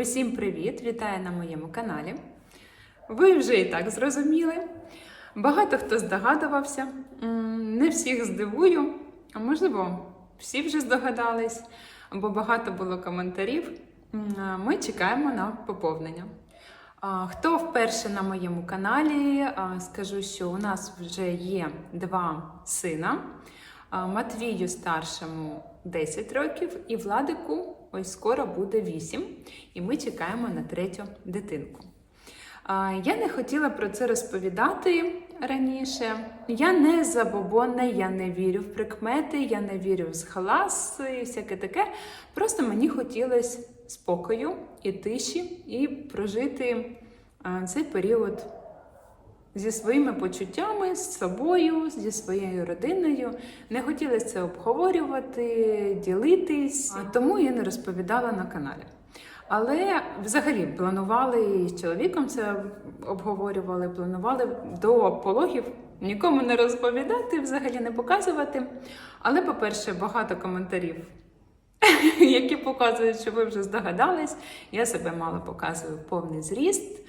Усім привіт! Вітаю на моєму каналі. Ви вже і так зрозуміли. Багато хто здогадувався. Не всіх здивую, а можливо, всі вже здогадались, бо багато було коментарів. Ми чекаємо на поповнення. Хто вперше на моєму каналі, скажу, що у нас вже є два сина. Матвію старшому 10 років і Владику ось скоро буде 8. І ми чекаємо на третю дитинку. Я не хотіла про це розповідати раніше. Я не забобонна, я не вірю в прикмети, я не вірю в схалас і всяке таке. Просто мені хотілося спокою і тиші, і прожити цей період зі своїми почуттями, з собою, зі своєю родиною. Не хотілося це обговорювати, ділитись, тому я не розповідала на каналі. Але взагалі планували з чоловіком це обговорювали, планували до пологів нікому не розповідати, взагалі не показувати. Але, по-перше, багато коментарів, які показують, що ви вже здогадались. Я себе мало показую повний зріст.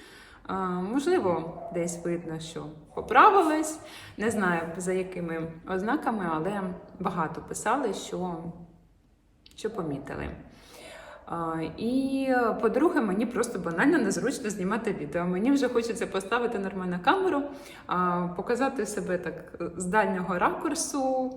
Можливо, десь видно, що поправилась. Не знаю за якими ознаками, але багато писали, що, що помітили. І, по-друге, мені просто банально незручно знімати відео. Мені вже хочеться поставити нормальну камеру, показати себе так з дальнього ракурсу,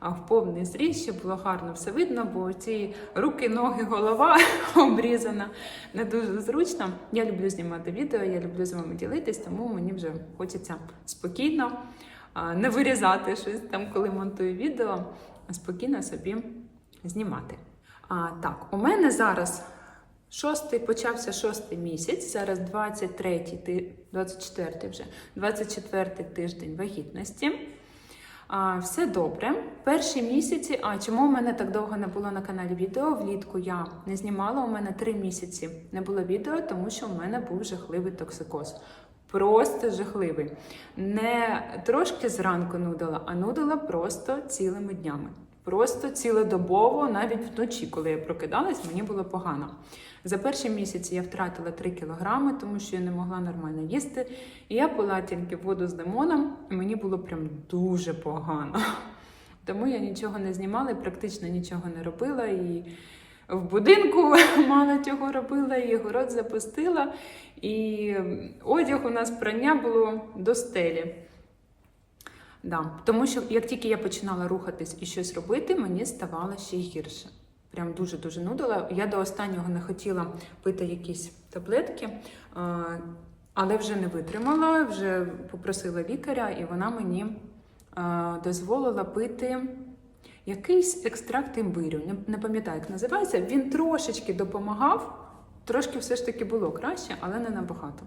в повний зріст, щоб було гарно все видно, бо ці руки, ноги, голова обрізана не дуже зручно. Я люблю знімати відео, я люблю з вами ділитись, тому мені вже хочеться спокійно не вирізати щось там, коли монтую відео, а спокійно собі знімати. А, так, у мене зараз шостий, почався шостий місяць, зараз 23, ти- 24 вже, 24 тиждень вагітності. А, все добре. Перші місяці, а чому у мене так довго не було на каналі відео? Влітку я не знімала. У мене три місяці не було відео, тому що у мене був жахливий токсикоз. Просто жахливий. Не трошки зранку нудила, а нудила просто цілими днями. Просто цілодобово, навіть вночі, коли я прокидалась, мені було погано. За перші місяці я втратила 3 кілограми, тому що я не могла нормально їсти. І я пила тільки воду з лимоном, і мені було прям дуже погано. Тому я нічого не знімала і практично нічого не робила. І в будинку мало чого робила, і город запустила. І одяг у нас прання було до стелі. Да. Тому що як тільки я починала рухатись і щось робити, мені ставало ще гірше. Прям дуже-дуже нудила. Я до останнього не хотіла пити якісь таблетки, але вже не витримала, вже попросила лікаря, і вона мені дозволила пити якийсь екстракт імбирю. Не пам'ятаю, як називається. Він трошечки допомагав, трошки все ж таки було краще, але не набагато.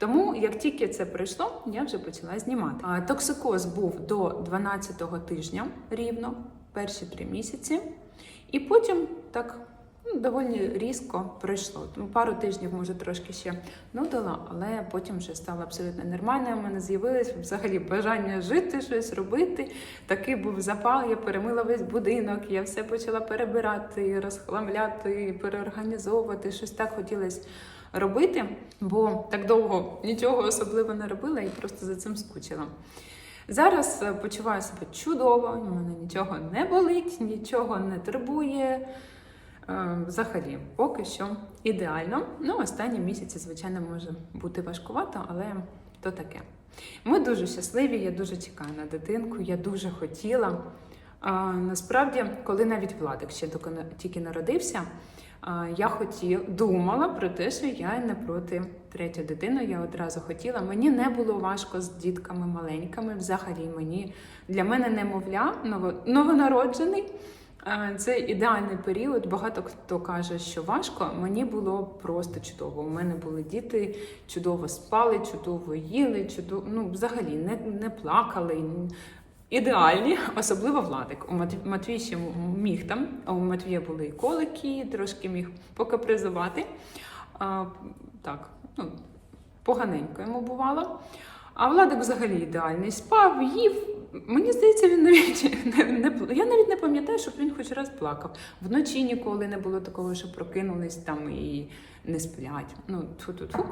Тому, як тільки це пройшло, я вже почала знімати. Токсикоз був до 12-го тижня рівно, перші три місяці, і потім так ну, доволі різко пройшло. Тому пару тижнів, може, трошки ще нудила, але потім вже стало абсолютно нормально. У мене з'явилось взагалі бажання жити, щось робити. Такий був запал, я перемила весь будинок, я все почала перебирати, розхламляти, переорганізовувати. Щось так хотілося робити, бо так довго нічого особливо не робила і просто за цим скучила. Зараз е, почуваю себе чудово, у мене нічого не болить, нічого не турбує. Е, Взагалі, поки що ідеально. Ну, останні місяці, звичайно, може бути важкувато, але то таке. Ми дуже щасливі, я дуже чекаю на дитинку, я дуже хотіла. А, насправді, коли навіть Владик ще тільки народився, а, я хотіла, думала про те, що я не проти третю дитину. Я одразу хотіла. Мені не було важко з дітками маленькими. Взагалі, мені для мене немовля, ново, новонароджений. Це ідеальний період. Багато хто каже, що важко. Мені було просто чудово. У мене були діти, чудово спали, чудово їли, чудово, ну взагалі не, не плакали. Ідеальні, особливо Владик. У Матв- Матвій ще міг там, а у Матвія були і колики, трошки міг покапризувати. А, так, ну, поганенько йому бувало. А Владик взагалі ідеальний. Спав, їв, мені здається, він навіть не, не я навіть не пам'ятаю, щоб він хоч раз плакав. Вночі ніколи не було такого, що прокинулись там і не сплять. Ну, тьфу-тьфу-тьфу.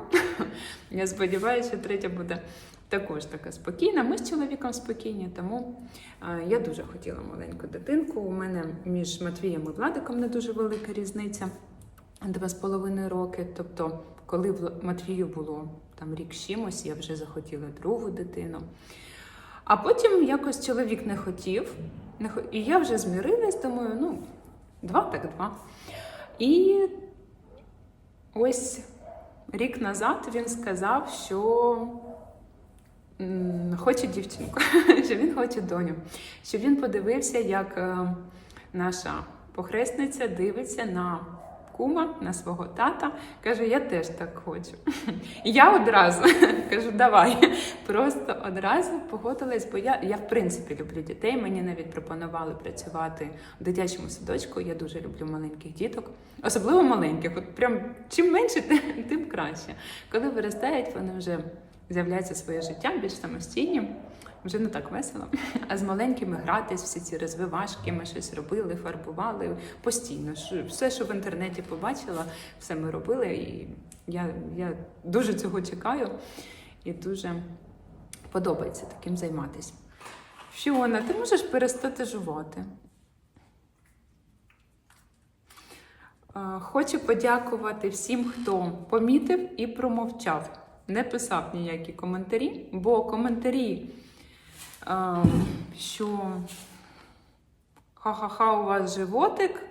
Я сподіваюся, третя буде також така спокійна. Ми з чоловіком спокійні, тому е, я дуже хотіла маленьку дитинку. У мене між Матвієм і Владиком не дуже велика різниця. Два з половиною роки. Тобто, коли Матвію було там рік чимось, я вже захотіла другу дитину. А потім якось чоловік не хотів, не хо- і я вже змірилась, думаю, ну, два так два. І ось рік назад він сказав, що хоче дівчинку, що він хоче доню, що він подивився, як е, наша похресниця дивиться на кума, на свого тата. Каже, я теж так хочу. І Я одразу кажу, давай. Просто одразу погодилась, бо я, я в принципі люблю дітей. Мені навіть пропонували працювати в дитячому садочку. Я дуже люблю маленьких діток, особливо маленьких. От прям чим менше, тим краще. Коли виростають, вони вже з'являється своє життя більш самостійні. Вже не так весело. А з маленькими гратись, всі ці розвивашки, ми щось робили, фарбували постійно. Все, що в інтернеті побачила, все ми робили. І я, я дуже цього чекаю і дуже подобається таким займатися. Фіона, ти можеш перестати жувати? Е, Хочу подякувати всім, хто помітив і промовчав. Не писав ніякі коментарі, бо коментарі, е, що ха-ха-ха, у вас животик,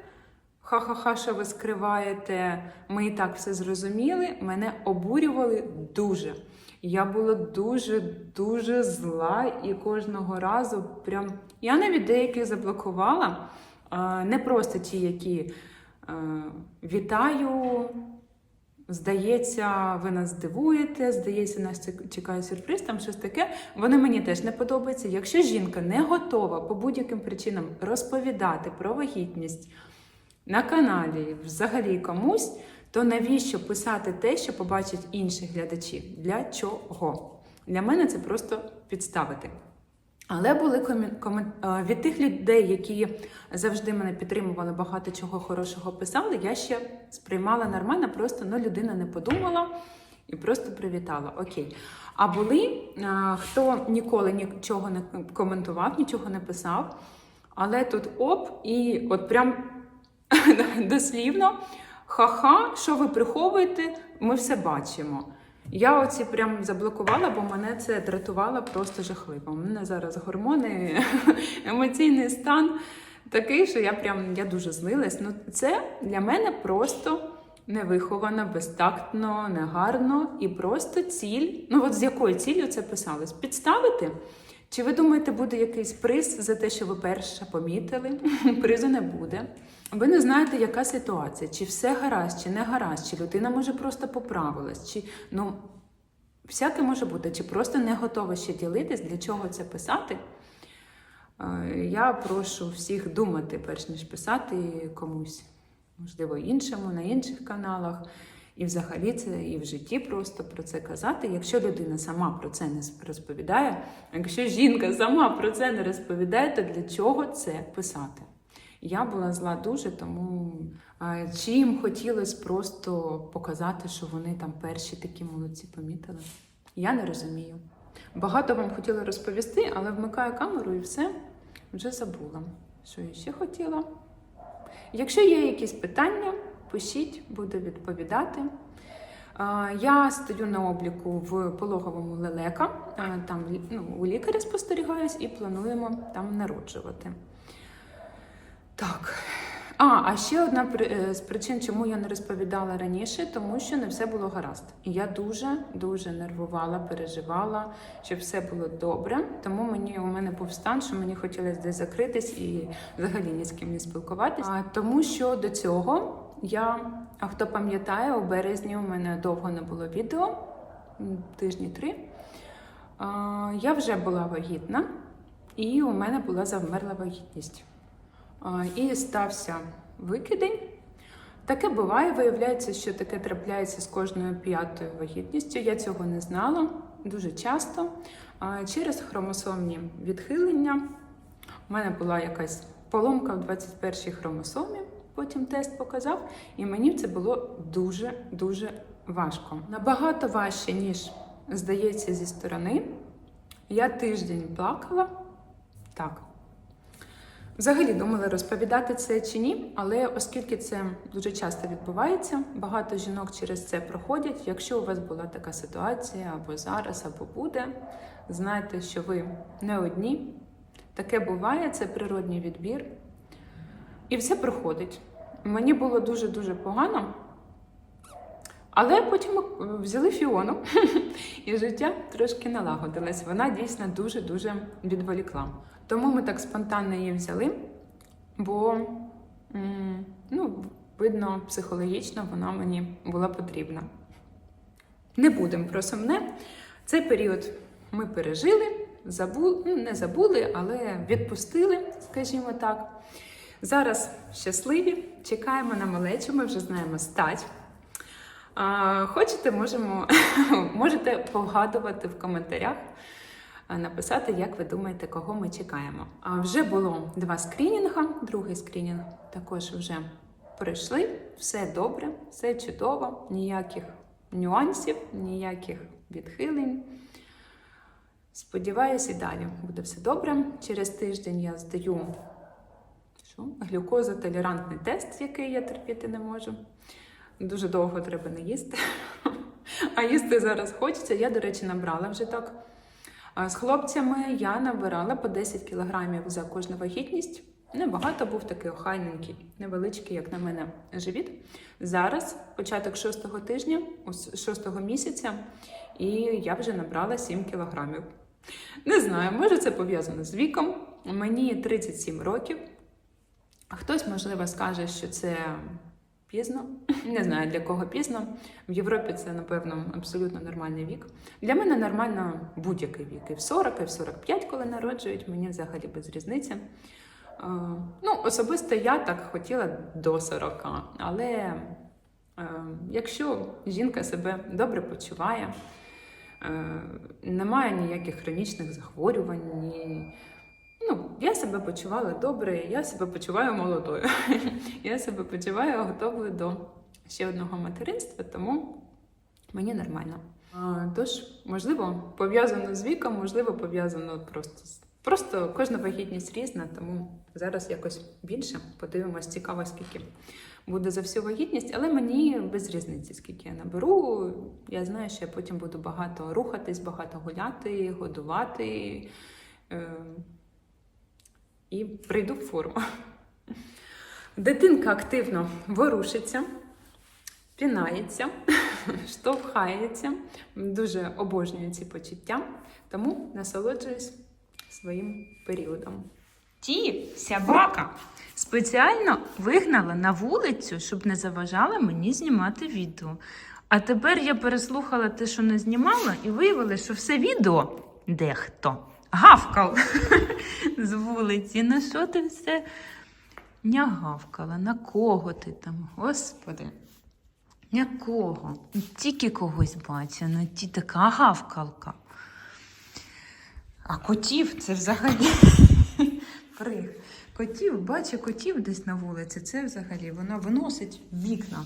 ха-ха-ха, що ви скриваєте, ми і так все зрозуміли, мене обурювали дуже. Я була дуже дуже зла і кожного разу прям. Я навіть деяких заблокувала. Е, Не просто ті, які е, вітаю. Здається, ви нас здивуєте, здається, нас чекає сюрприз, там щось таке. Вони мені теж не подобаються. Якщо жінка не готова по будь-яким причинам розповідати про вагітність на каналі, взагалі комусь, то навіщо писати те, що побачать інші глядачі? Для чого? Для мене це просто підставити. Але були комі- від тих людей, які завжди мене підтримували, багато чого хорошого писали, я ще сприймала нормально, просто ну, людина не подумала і просто привітала. Окей. А були, хто ніколи нічого не коментував, нічого не писав, але тут оп, і от прям дослівно, ха-ха, що ви приховуєте, ми все бачимо. Я оці прям заблокувала, бо мене це дратувало просто жахливо. У мене зараз гормони, емоційний стан такий, що я прям я дуже злилась. Ну, це для мене просто невиховано, безтактно, негарно і просто ціль. Ну, от з якою ціллю це писалось? Підставити? Чи ви думаєте, буде якийсь приз за те, що ви перше помітили? Призу не буде. Ви не знаєте, яка ситуація, чи все гаразд, чи не гаразд, чи людина може просто поправилась, чи ну всяке може бути, чи просто не готова ще ділитись, для чого це писати. Е, Я прошу всіх думати, перш ніж писати комусь, можливо, іншому, на інших каналах. І взагалі це і в житті просто про це казати. Якщо людина сама про це не розповідає, якщо жінка сама про це не розповідає, то для чого це писати? Я була зла дуже, тому чи їм хотілося просто показати, що вони там перші такі молодці помітили. Я не розумію. Багато вам хотіла розповісти, але вмикаю камеру і все вже забула. Що я ще хотіла? Якщо є якісь питання, пишіть, буду відповідати. Я стою на обліку в пологовому лелека, там ну, у лікаря спостерігаюсь і плануємо там народжувати. Так. А, а ще одна е, з причин, чому я не розповідала раніше, тому що не все було гаразд. І я дуже дуже нервувала, переживала, щоб все було добре. Тому мені у мене був стан, що мені хотілося десь закритись і взагалі ні з ким не спілкуватися. А, тому що до цього я, а хто пам'ятає, у березні у мене довго не було відео, тижні три. Я вже була вагітна, і у мене була завмерла вагітність. І стався викидень. Таке буває, виявляється, що таке трапляється з кожною п'ятою вагітністю. Я цього не знала. дуже часто через хромосомні відхилення. У мене була якась поломка в 21-й хромосомі, потім тест показав, і мені це було дуже-дуже важко. Набагато важче, ніж здається зі сторони. Я тиждень плакала. Так. Взагалі думала розповідати це чи ні, але оскільки це дуже часто відбувається, багато жінок через це проходять. Якщо у вас була така ситуація або зараз, або буде, знайте, що ви не одні. Таке буває, це природній відбір. І все проходить. Мені було дуже-дуже погано. Але потім взяли фіону, і життя трошки налагодилось. Вона дійсно дуже-дуже відволікла. Тому ми так спонтанно її взяли, бо ну, видно, психологічно вона мені була потрібна. Не будемо про сумне. Цей період ми пережили, забули, ну не забули, але відпустили, скажімо так. Зараз щасливі, чекаємо на малечу, ми вже знаємо стать. А, Хочете, можемо, можете погадувати в коментарях, написати, як ви думаєте, кого ми чекаємо. А вже було два скрінінга, другий скрінінг також вже пройшли. Все добре, все чудово, ніяких нюансів, ніяких відхилень. Сподіваюся, і далі буде все добре. Через тиждень я здаю що? глюкозотолерантний тест, який я терпіти не можу. Дуже довго треба не їсти. А їсти зараз хочеться. Я, до речі, набрала вже так. З хлопцями я набирала по 10 кілограмів за кожну вагітність. Небагато був такий охайненький, невеличкий, як на мене, живіт. Зараз початок шостого тижня, ось шостого місяця, і я вже набрала 7 кілограмів. Не знаю, може це пов'язано з віком. Мені 37 років. Хтось, можливо, скаже, що це пізно. Не знаю для кого пізно. В Європі це, напевно, абсолютно нормальний вік. Для мене нормально будь-який вік. І в 40, і в 45, коли народжують, мені взагалі без різниці. Е, Ну, особисто я так хотіла до 40, але е, якщо жінка себе добре почуває, е, немає ніяких хронічних захворювань, Ну, я себе почувала добре, я себе почуваю молодою. я себе почуваю готовою до ще одного материнства, тому мені нормально. Тож, можливо, пов'язано з віком, можливо, пов'язано просто з. Просто кожна вагітність різна, тому зараз якось більше подивимось, цікаво, скільки буде за всю вагітність, але мені без різниці, скільки я наберу. Я знаю, що я потім буду багато рухатись, багато гуляти, годувати. І прийду в форму. Дитинка активно ворушиться, пінається, штовхається. Дуже обожнюю ці почуття, тому насолоджуюсь своїм періодом. Ті собака спеціально вигнала на вулицю, щоб не заважала мені знімати відео. А тепер я переслухала те, що не знімала, і виявилося, що все відео дехто гавкав з вулиці. На що ти все не гавкала? На кого ти там? Господи. На кого? Тільки когось бачу, ну ті така гавкалка. А котів це взагалі. Прих. Котів, бачу котів десь на вулиці, це взагалі воно виносить вікна.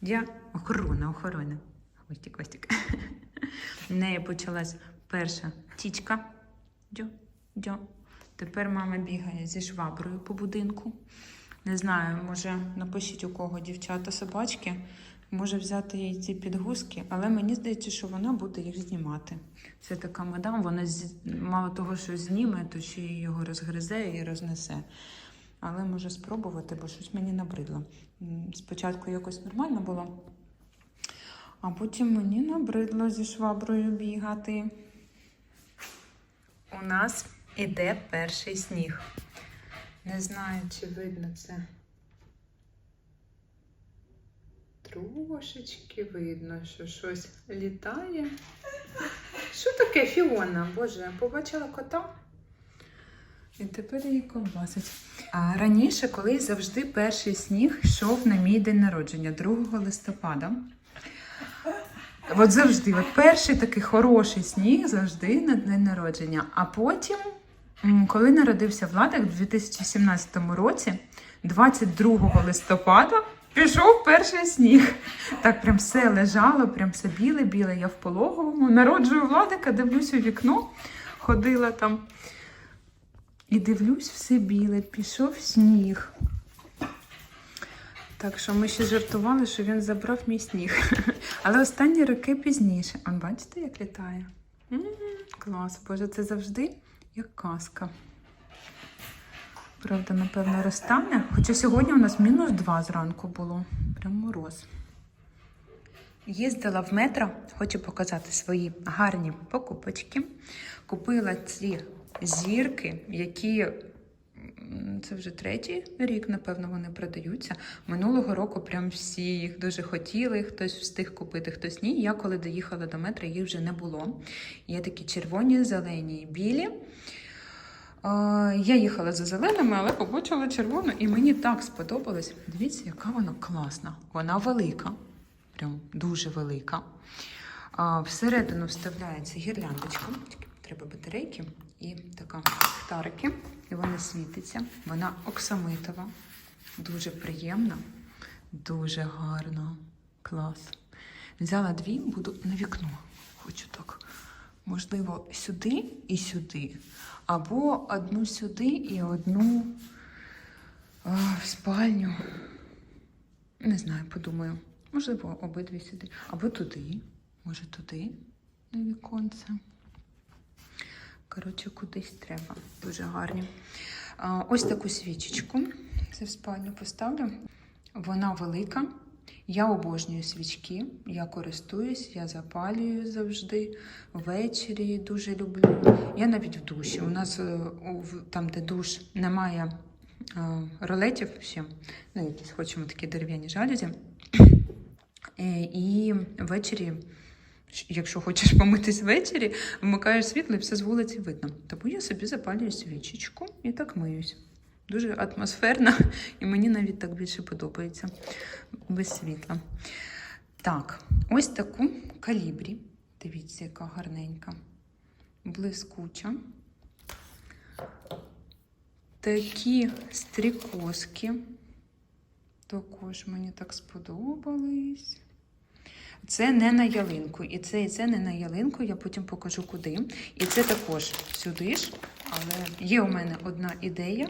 Я охорона, охорона. Костік, Костік. В неї почалась перша тічка. Дьо. Тепер мама бігає зі шваброю по будинку. Не знаю, може напишіть у кого дівчата собачки. Може взяти їй ці підгузки, але мені здається, що вона буде їх знімати. Це така мадам, вона мало того, що зніме, то ще й його розгризе і рознесе. Але може спробувати, бо щось мені набридло. Спочатку якось нормально було, а потім мені набридло зі шваброю бігати. У нас іде перший сніг. Не знаю, чи видно це. Трошечки видно, що щось літає. Що таке Фіона? Боже, побачила кота. І тепер її ковбасить. А раніше, колись завжди перший сніг йшов на мій день народження 2 листопада. От завжди, от перший такий хороший сніг завжди на день народження. А потім, коли народився Владик в 2017 році, 22 листопада, пішов перший сніг. Так прям все лежало, прям все біле-біле. Я в пологовому народжую Владика, дивлюсь у вікно, ходила там. І дивлюсь, все біле, пішов сніг. Так що ми ще жартували, що він забрав мій сніг. Але останні роки пізніше. А бачите, як літає? М, Клас, боже, це завжди як казка. Правда, напевно, розтане. Хоча сьогодні у нас мінус 2 зранку було. Прям мороз. Їздила в метро, хочу показати свої гарні покупочки. Купила ці зірки, які це вже третій рік, напевно, вони продаються. Минулого року прям всі їх дуже хотіли, хтось встиг купити, хтось ні. Я коли доїхала до метро, їх вже не було. Є такі червоні, зелені і білі. Я їхала за зеленими, але побачила червону, і мені так сподобалось. Дивіться, яка вона класна. Вона велика, прям дуже велика. Всередину вставляється гірляндочка. Треба батарейки і така ліхтарики. І вона світиться. Вона оксамитова, дуже приємна, дуже гарна. Клас. Взяла дві, буду на вікно. Хочу так. Можливо, сюди і сюди. Або одну сюди і одну а, в спальню. Не знаю, подумаю. Можливо, обидві сюди. Або туди. Може, туди на віконце. Коротше, кудись треба. Дуже гарні. Ось таку свічечку. Це в спальню поставлю. Вона велика. Я обожнюю свічки, я користуюсь, я запалюю завжди. Ввечері дуже люблю. Я навіть в душі. У нас е, там, де душ, немає е, ролетів ще. Ну, якісь хочемо такі дерев'яні жалюзі. Е, І ввечері, якщо хочеш помитись ввечері, вмикаєш світло і все з вулиці видно. Тому я собі запалюю свічечку і так миюсь. Дуже атмосферно, і мені навіть так більше подобається без світла. Так, ось таку калібрі. Дивіться, яка гарненька. Блискуча. Такі стрікозки. Також мені так сподобались. Це не на ялинку. І це, і це не на ялинку, я потім покажу куди. І це також сюди ж. Але є у мене одна ідея,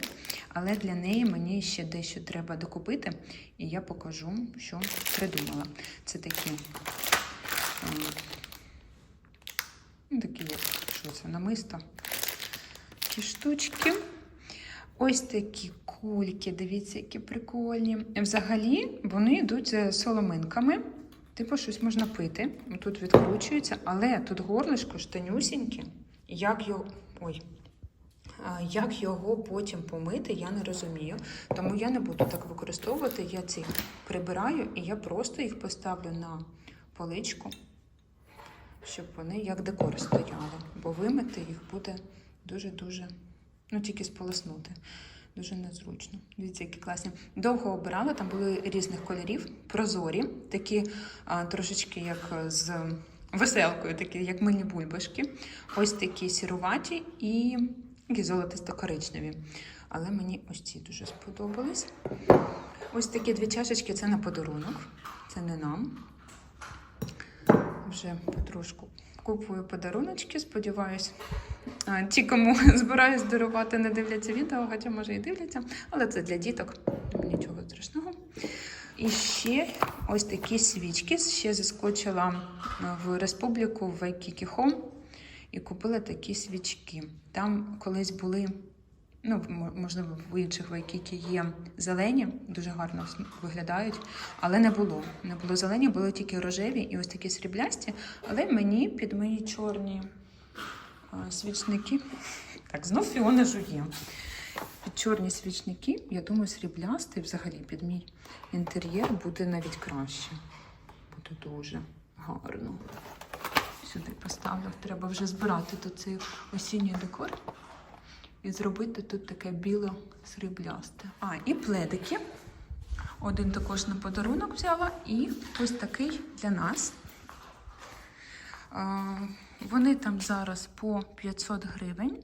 але для неї мені ще дещо треба докупити. І я покажу, що придумала. Це такі, е, ну, такі що це, намисто. Такі штучки. Ось такі кульки, дивіться, які прикольні. Взагалі вони йдуть з соломинками. Типу, щось можна пити. Тут відкручується, але тут горлишко штанюсіньке. Як його. Ой. Як його потім помити, я не розумію. Тому я не буду так використовувати. Я ці прибираю і я просто їх поставлю на поличку, щоб вони як декор стояли. Бо вимити їх буде дуже-дуже, ну тільки сполоснути. Дуже незручно. Дивіться, які класні. Довго обирала, там були різних кольорів, прозорі, такі а, трошечки як з веселкою, такі як мильні бульбашки. Ось такі сіруваті і такі золотисто-коричневі. Але мені ось ці дуже сподобались. Ось такі дві чашечки це на подарунок. Це не нам. Вже потрошку купую подаруночки, сподіваюсь. Ті, кому збираюсь дарувати, не дивляться відео, хоча може і дивляться, але це для діток, нічого страшного. І ще ось такі свічки. Ще заскочила в республіку в Вайкікі Хом і купила такі свічки. Там колись були, ну, можливо, в інших Вайкікі є зелені, дуже гарно виглядають, але не було. Не було зелені, були тільки рожеві і ось такі сріблясті. Але мені під мої чорні свічники. Так, знов Фіона жує. Під чорні свічники, я думаю, сріблястий взагалі під мій інтер'єр буде навіть краще. Буде дуже гарно. Сюди поставлю. Треба вже збирати тут цей осінній декор і зробити тут таке біло-сріблясте. А, і пледики. Один також на подарунок взяла, і ось такий для нас. Вони там зараз по 500 гривень.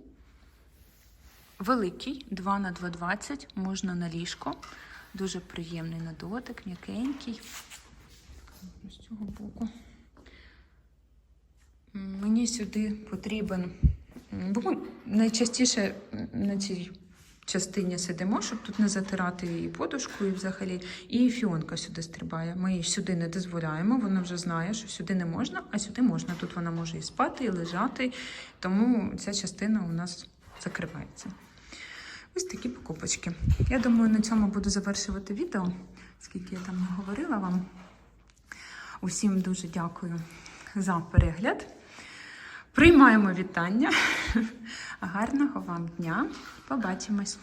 Великий, 2 на 2,20, можна на ліжко. Дуже приємний на дотик, м'якенький. З цього боку. Мені сюди потрібен. Бо найчастіше на цій частині сидимо, щоб тут не затирати і подушку, і взагалі. І фіонка сюди стрибає. Ми їй сюди не дозволяємо, вона вже знає, що сюди не можна, а сюди можна. Тут вона може і спати, і лежати, тому ця частина у нас закривається. Ось такі покупочки. Я думаю, на цьому буду завершувати відео, скільки я там не говорила вам. Усім дуже дякую за перегляд. Приймаємо вітання. Гарного вам дня. Побачимось!